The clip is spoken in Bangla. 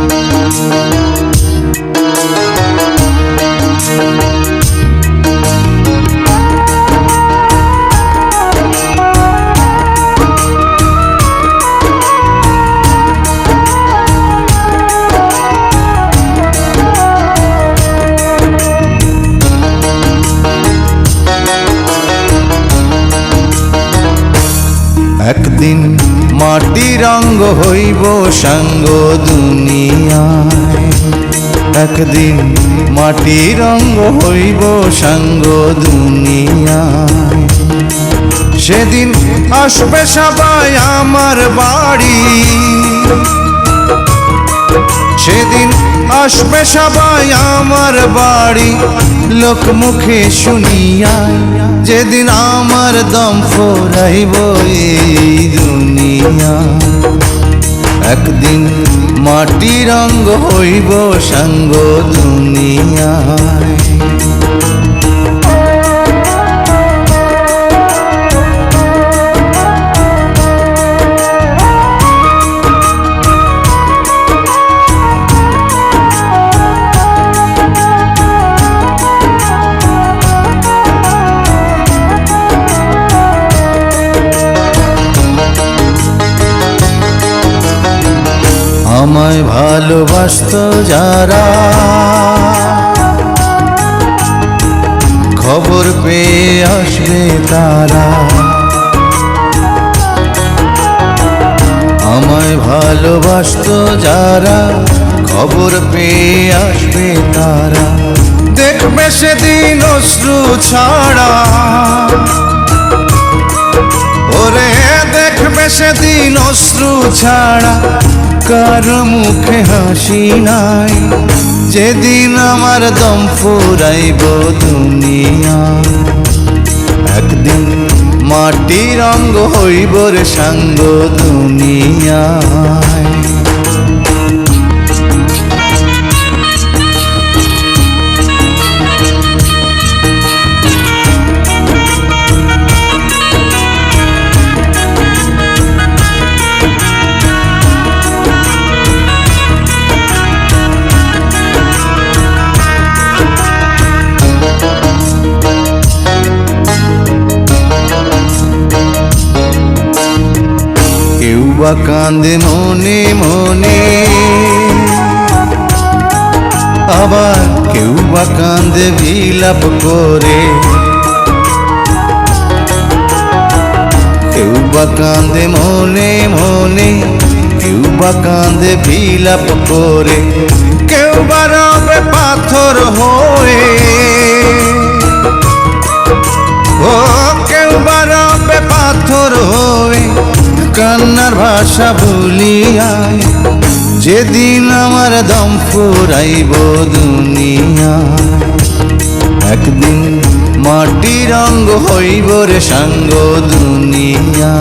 একদিন মাটির অঙ্গ হইব সঙ্গ দুনিয়ায়। একদিন মাটির অঙ্গ হইব সঙ্গ দুনিয়ায়। সেদিন আসবে সবাই আমার বাড়ি। সেদিন আসবে সবাই আমার বাড়ি। লোক মুখে শুনিয়া যেদিন আমার দম ফোরাইব এই দুনিয়া। একদিন মাটি রঙ্গ হইব সঙ্গ দুনিয়ায়। আমায় ভালোবাসত যারা। খবর পেয়ে আসবে তারা। আমায় ভালোবাসত যারা, খবর পেয়ে আসবে তারা। দেখবে সেদিন অশ্রু ছাড়া। ওরে, দেখবে সেদিন অশ্রু ছাড়া। কার মুখে হাসি নাই? যেদিন আমার দম ফুরাইব দুনিয়া। একদিন মাটির অঙ্গ হইব রে সাঙ্গ দুনিয়ায় কেউ বা কান্দে মনে মনে। আবার কেউ বা কান্দে বিলাপ করে। কেউ বা কান্দে মনে মনে, কেউ বা কান্দে বিলাপ করে। কেউ বা রবে পাথর হয়ে। ভাষা ভুলিয়ায় যেদিন আমার দম ফুরাইব দুনিয়া। একদিন মাটির অঙ্গ হইব রে সাঙ্গ দুনিয়া।